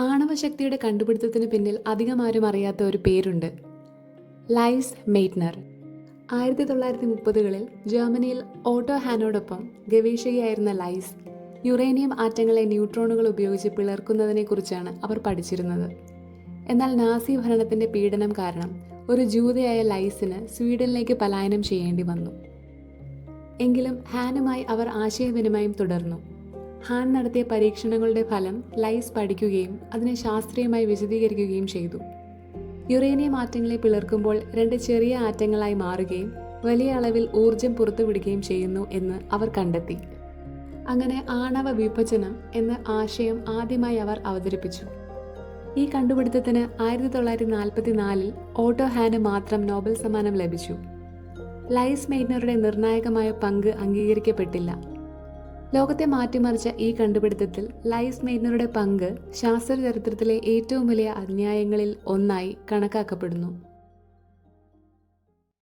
ആണവശക്തിയുടെ കണ്ടുപിടുത്തത്തിന് പിന്നിൽ അധികം ആരും അറിയാത്ത ഒരു പേരുണ്ട്. Lise Meitner. ആയിരത്തി തൊള്ളായിരത്തി മുപ്പതുകളിൽ ജർമ്മനിയിൽ ഓട്ടോ ഹാനോടൊപ്പം ഗവേഷകയായിരുന്ന ലൈസ് യുറേനിയം ആറ്റങ്ങളെ ന്യൂട്രോണുകൾ ഉപയോഗിച്ച് പിളർക്കുന്നതിനെക്കുറിച്ചാണ് അവർ പഠിച്ചിരുന്നത്. എന്നാൽ നാസി ഭരണത്തിന്റെ പീഡനം കാരണം ഒരു ജൂതയായ ലൈസിന് സ്വീഡനിലേക്ക് പലായനം ചെയ്യേണ്ടി വന്നു. എങ്കിലും ഹാനുമായി അവർ ആശയവിനിമയം തുടർന്നു. ഹാൻ നടത്തിയ പരീക്ഷണങ്ങളുടെ ഫലം ലൈസ് പഠിക്കുകയും അതിനെ ശാസ്ത്രീയമായി വിശദീകരിക്കുകയും ചെയ്തു. യുറേനിയം ആറ്റങ്ങളെ പിളർക്കുമ്പോൾ രണ്ട് ചെറിയ ആറ്റങ്ങളായി മാറുകയും വലിയ അളവിൽ ഊർജം പുറത്തുവിടുകയും ചെയ്യുന്നു എന്ന് അവർ കണ്ടെത്തി. അങ്ങനെ ആണവ വിഭജനം എന്ന ആശയം ആദ്യമായി അവർ അവതരിപ്പിച്ചു. ഈ കണ്ടുപിടുത്തത്തിന് ആയിരത്തി തൊള്ളായിരത്തി നാൽപ്പത്തി നാലിൽ ഓട്ടോ ഹാന് മാത്രം നോബൽ സമ്മാനം ലഭിച്ചു. ലൈസ് മെയ്നറുടെ നിർണായകമായ പങ്ക് അംഗീകരിക്കപ്പെട്ടില്ല. ലോകത്തെ മാറ്റിമറിച്ച ഈ കണ്ടുപിടുത്തത്തിൽ ലൈസ് മെയ്നറുടെ പങ്ക് ശാസ്ത്ര ചരിത്രത്തിലെ ഏറ്റവും വലിയ അന്യായങ്ങളിൽ ഒന്നായി കണക്കാക്കപ്പെടുന്നു.